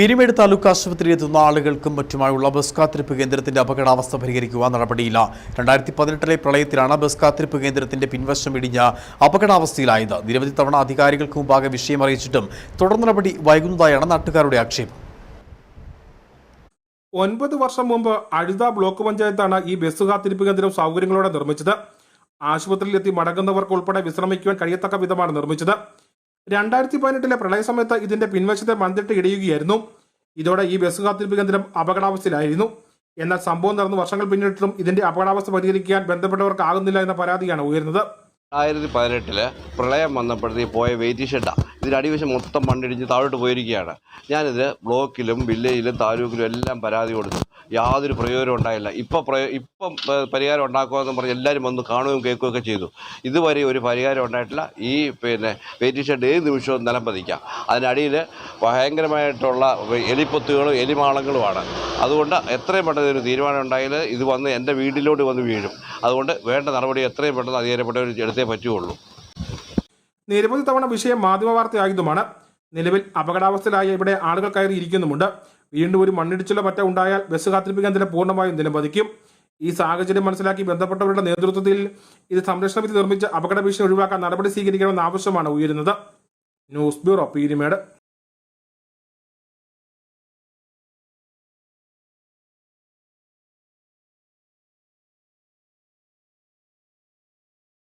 പീരുമേട് താലൂക്ക് ആശുപത്രിയിൽ എത്തുന്ന ആളുകൾക്കും മറ്റുമായുള്ള ബസ് കാത്തിരിപ്പ് കേന്ദ്രത്തിന്റെ അപകടാവസ്ഥ പരിഹരിക്കുവാൻ നടപടിയില്ല. രണ്ടായിരത്തി പതിനെട്ടിലെ പ്രളയത്തിലാണ് ബസ് കാത്തിരിപ്പ് കേന്ദ്രത്തിന്റെ പിൻവശം ഇടിഞ്ഞ അപകടാവസ്ഥയിലായത്. നിരവധി തവണ അധികാരികൾക്ക് മുമ്പാകെ വിഷയം അറിയിച്ചിട്ടും തുടർ നടപടി വൈകുന്നതായാണ് നാട്ടുകാരുടെ ആക്ഷേപം. ഒൻപത് വർഷം മുമ്പ് അഴുത ബ്ലോക്ക് പഞ്ചായത്താണ് ഈ ബസ് കാത്തിരിപ്പ് കേന്ദ്രം സൗകര്യങ്ങളോടെ നിർമ്മിച്ചത്. ആശുപത്രിയിലെത്തി മടങ്ങുന്നവർക്ക് ഉൾപ്പെടെ വിശ്രമിക്കുവാൻ കഴിയത്തക്ക വിധമാണ് നിർമ്മിച്ചത്. രണ്ടായിരത്തി പതിനെട്ടിലെ പ്രളയ സമയത്ത് ഇതിന്റെ പിൻവശത്തെ മന്തിട്ട് ഇടിയുകയായിരുന്നു. ഇതോടെ ഈ ബസ് കാത്തിരിപ്പ് കേന്ദ്രം അപകടാവസ്ഥയിലായിരുന്നു. എന്നാൽ സംഭവം നടന്നു വർഷങ്ങൾ പിന്നിട്ടിട്ടും ഇതിന്റെ അപകടാവസ്ഥ പരിഹരിക്കാൻ ബന്ധപ്പെട്ടവർക്ക് ആകുന്നില്ല എന്ന പരാതിയാണ് ഉയരുന്നത്. രണ്ടായിരത്തി പതിനെട്ടിൽ പ്രളയം വന്നപ്പോഴത്തേക്ക് പോയ വെയിറ്റ് ഷെഡാണ് ഇതിന്റെ അടിവശം മൊത്തം മണ്ണിടിഞ്ഞ് താഴോട്ട് പോയിരിക്കുകയാണ്. ഞാനിത് ബ്ലോക്കിലും വില്ലേജിലും താലൂക്കിലും എല്ലാം പരാതി കൊടുത്തു. യാതൊരു പ്രയോജനം ഉണ്ടായില്ല. ഇപ്പം പ്രയോ ഇപ്പം പരിഹാരം ഉണ്ടാക്കുമെന്ന് പറഞ്ഞ് എല്ലാവരും വന്ന് കാണുകയും കേൾക്കുകയൊക്കെ ചെയ്തു. ഇതുവരെ ഒരു പരിഹാരം ഉണ്ടായിട്ടില്ല. ഈ പിന്നെ വെയിറ്റ് ഷെഡ് ഏത് നിമിഷവും നിലം പതിക്കാം അതിനടിയിൽ ഭയങ്കരമായിട്ടുള്ള എലിപ്പൊത്തുകളും എലിമാളങ്ങളുമാണ്. അതുകൊണ്ട് എത്രയും പെട്ടെന്ന് ഒരു തീരുമാനം ഉണ്ടായാൽ ഇത് വന്ന് എന്റെ വീട്ടിലോട്ട് വന്ന് വീഴും. അതുകൊണ്ട് വേണ്ട നടപടി എത്രയും പെട്ടെന്ന് അധികാരപ്പെട്ടവർ എടുത്തേ പറ്റുള്ളൂ നിരവധി തവണ വിഷയം മാധ്യമ വാർത്തയായതുമാണ് നിലവിൽ അപകടാവസ്ഥയിലായ ഇവിടെ ആളുകൾ കയറി ഇരിക്കുന്നുമുണ്ട്. വീണ്ടും ഒരു മണ്ണിടിച്ചിലോ മറ്റോ ഉണ്ടായാൽ ബസ് കാത്തിരിപ്പ് കേന്ദ്രം പൂർണമായും നിലംപതിക്കും ഈ സാഹചര്യം മനസ്സിലാക്കി ബന്ധപ്പെട്ടവരുടെ നേതൃത്വത്തിൽ ഇത് സംരക്ഷണ വിധി നിർമ്മിച്ച് അപകട ഭീഷണി ഒഴിവാക്കാൻ നടപടി സ്വീകരിക്കണമെന്ന ആവശ്യമാണ് ഉയരുന്നത്. News bureau Peermade.